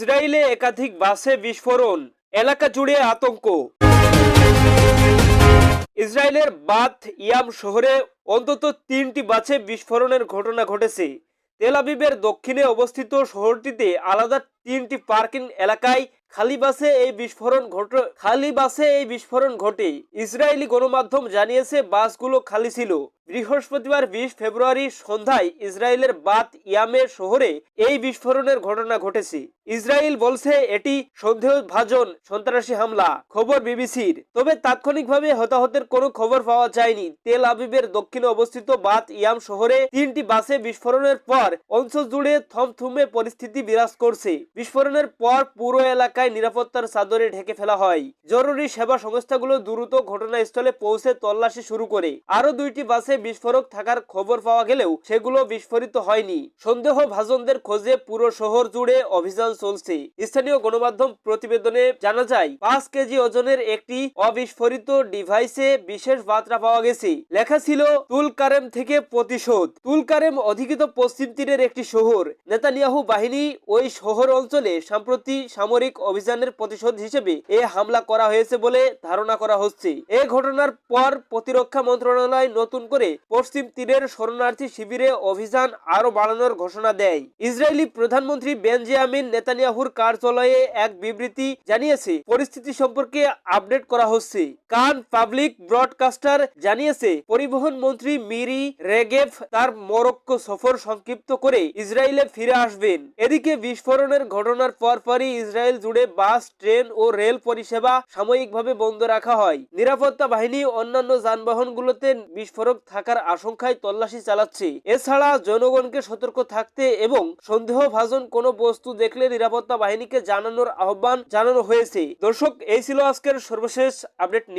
ইসরায়েলে একাধিক বাসে বিস্ফোরণ, এলাকা জুড়ে আতঙ্ক। ইসরায়েলের বাথ ইয়াম শহরে অন্তত তিনটি বাসে বিস্ফোরণের ঘটনা ঘটেছে। তেলাবিবের দক্ষিণে অবস্থিত শহরটিতে আলাদা তিনটি পার্কিং এলাকায় খালি বাসে এই বিস্ফোরণ ঘট, খালি বাসে এই বিস্ফোরণ ঘটে। ইসরায়েলি গণমাধ্যম জানিয়েছে, বাসগুলো খালি ছিল। বৃহস্পতিবার বিশ ফেব্রুয়ারি সন্ধ্যায় ইসরায়েলের বাত ইয়ামের শহরে এই বিস্ফোরণের ঘটনা ঘটেছে। ইসরায়েল বলছে, এটি সন্দেহভাজন সন্ত্রাসী হামলা। খবর বিবিসির। তবে তাৎক্ষণিকভাবে হতাহতের কোনো খবর পাওয়া যায়নি। তেল আবিবের দক্ষিণে অবস্থিত বাত ইয়াম শহরে তিনটি বাসে বিস্ফোরণের পর অঞ্চল জুড়ে থমথুমে পরিস্থিতি বিরাজ করছে। বিস্ফোরণের পর পুরো এলাকায় নিরাপত্তার চাদরে ঢেকে ফেলা হয়। জরুরি সেবা সংস্থাগুলো দ্রুত ঘটনাস্থলে পৌঁছে তল্লাশি শুরু করে। আরও দুইটি বাসে বিস্ফোরক থাকার খবর পাওয়া গেলেও সেগুলো বিস্ফোরিত হয়নি। সন্দেহ ভাজনদের খোঁজে পুরো শহর জুড়ে অভিযান চলছে। স্থানীয় গণমাধ্যম প্রতিবেদনে জানা যায়, পাঁচ কেজি ওজনের একটি অবিস্ফোরিত ডিভাইসে বিশেষ বার্তা পাওয়া গেছে। লেখা ছিল, তুলকারেম থেকে প্রতিশোধ। তুলকারেম অধিকৃত পশ্চিম তীরের একটি শহর। নেতানিয়াহু বাহিনী ওই শহর অঞ্চলে সম্প্রতি সামরিক অভিযানের প্রতিশোধ হিসেবে এ হামলা করা হয়েছে বলে ধারণা করা হচ্ছে। এ ঘটনার পর প্রতিরক্ষা মন্ত্রণালয় নতুন করে পশ্চিম তীরের শরণার্থী শিবিরে অভিযান আরও বাড়ানোর ঘোষণা দেয়। ইসরায়েলি প্রধানমন্ত্রী বেনজিয়ামিন নেতানিয়াহুর কার্যালয়ে এক বিবৃতি জানিয়েছে, পরিস্থিতি সম্পর্কে আপডেট করা হচ্ছে। কান পাবলিক ব্রডকাস্টার জানিয়েছে, পরিবহন মন্ত্রী মিরি রেগেফ তার মরক্কো সফর সংক্ষিপ্ত করে ইসরায়েলে ফিরে আসবেন। এদিকে বিস্ফোরণের ঘটনার পরপরই ইসরায়েল জুড়ে বাস, ট্রেন ও রেল পরিষেবা সাময়িকভাবে বন্ধ রাখা হয়। নিরাপত্তা বাহিনী অন্যান্য যানবাহনগুলোতে বিস্ফোরক থাকার আশঙ্কায় তল্লাশি চালাচ্ছে। এছাড়া জনগণকে সতর্ক থাকতে এবং সন্দেহভাজন কোনো বস্তু দেখলে নিরাপত্তা বাহিনীকে জানানোর আহ্বান জানানো হয়েছে। দর্শক, এই ছিল আজকের সর্বশেষ আপডেট